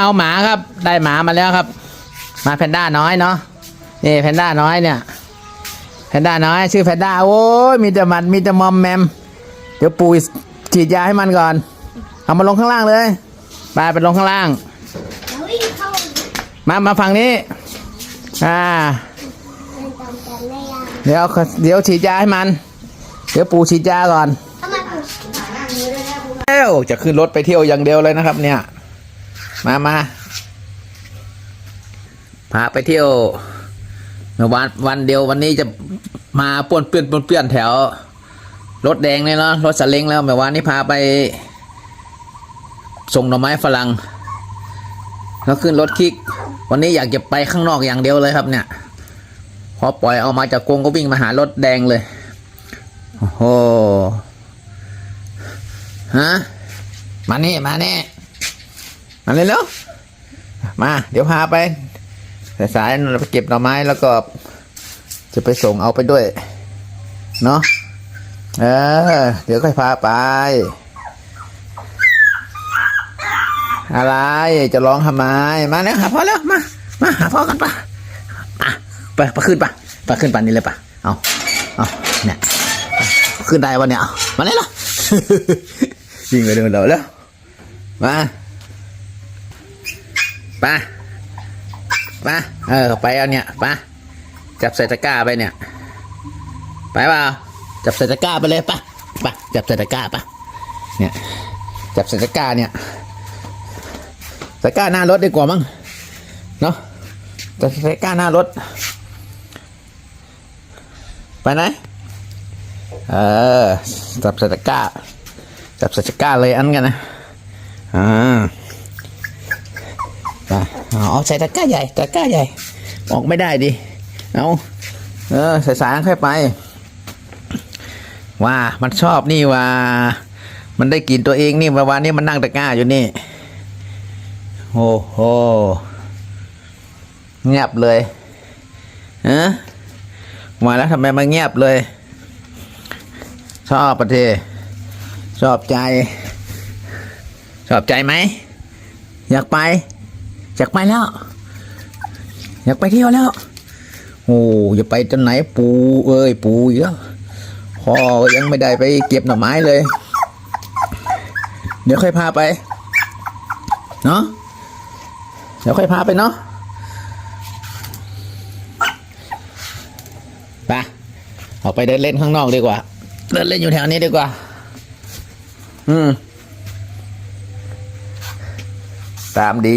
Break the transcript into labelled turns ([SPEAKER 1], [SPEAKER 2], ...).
[SPEAKER 1] เอาหมาครับ ได้หมามาแล้วครับ มาแพนด้าน้อยเนาะนี่แพนด้าน้อยเนี่ยแพนด้าน้อยชื่อแพนด้าโอ้ยมีแต่มันมีแต่มอมแมม เดี๋ยวปูฉีดยาให้มันก่อน เอามาลงข้างล่างเลยไปไปลงข้างล่าง มามาฝั่งนี้อ่าเดี๋ยวเดี๋ยวฉีดยาให้มัน เดี๋ยวปูฉีดยาก่อนเอ้วจะขึ้นรถไปเที่ยวอย่างเดียวเลยนะครับเนี่ย มามาพาไปเที่ยวเมื่อวันวันเดียววันนี้จะมาป้วนเปี้ยนป้วนเปี้ยนแถว รถแดงเนี่ยเนาะรถสเล้งแล้วเมื่อวานนี้พาไป ส่งหน่อไม้ฝรั่งแล้วขึ้นรถคิก วันนี้อยากจะไปข้างนอกอย่างเดียวเลยครับเนี่ย พอปล่อยเอามาจากกรงก็วิ่งมาหารถแดงเลย โอ้โหฮะมานี่มานี่ มาเลยเร็วมา เดี๋ยวพาไปสายๆเราไปเก็บหน่อไม้แล้วก็ จะไปส่งเอาไปด้วย เนาะเออ เดี๋ยวค่อยพาไป อะไรจะร้องทำไม มาแล้วหาพ่อแล้วมา มาหาพ่อกันปะอะไปไปขึ้นปะไปขึ้นปะนี่เลยปะเอาเอาเนี่ยขึ้นได้วะเนี่ยเอามาเลยเหรอวิ่งไปดูเราแล้วมาไปไปเออ ไปเอาเนี่ยไปจับใส่ตะกร้าไปเนี่ย ไปเปล่าจับใส่ตะกร้าไปเลยปะไปจับใส่ตะกร้าปะเนี่ยจับใส่ตะกร้าเนี่ยตะกร้าหน้ารถดีกว่ามั้งเนาะจับใส่ตะกร้าหน้ารถ ไปไหนเออจับใส่ตะกร้าจับใส่ตะกร้าเลยอันกันนะอ่า เอาใส่ตะกร้าใหญ่ตะกร้าใหญ่ ออกไม่ได้ดิ เอาเออใส่สายค่อยไป ว่ามันชอบนี่ว่า มันได้กินตัวเองนี่เมื่อวานนี้มันนั่งตะกร้าอยู่นี่ โอ้โหเงียบเลยฮะมาแล้วทำไมมาเงียบเลย ชอบประเทศชอบใจ ชอบใจไหม อยากไป อยากไปแล้ว อยากไปเที่ยวแล้ว โอ้อย่าไปจนไหนปูเอ้ยปูอีกแล้วพ่อยังไม่ได้ไปเก็บหน่อไม้เลย เดี๋ยวค่อยพาไป เนาะเดี๋ยวค่อยพาไปเนาะไปออกไปเดินเล่นข้างนอกดีกว่า เดินเล่นอยู่แถวนี้ดีกว่า อืม ตามดี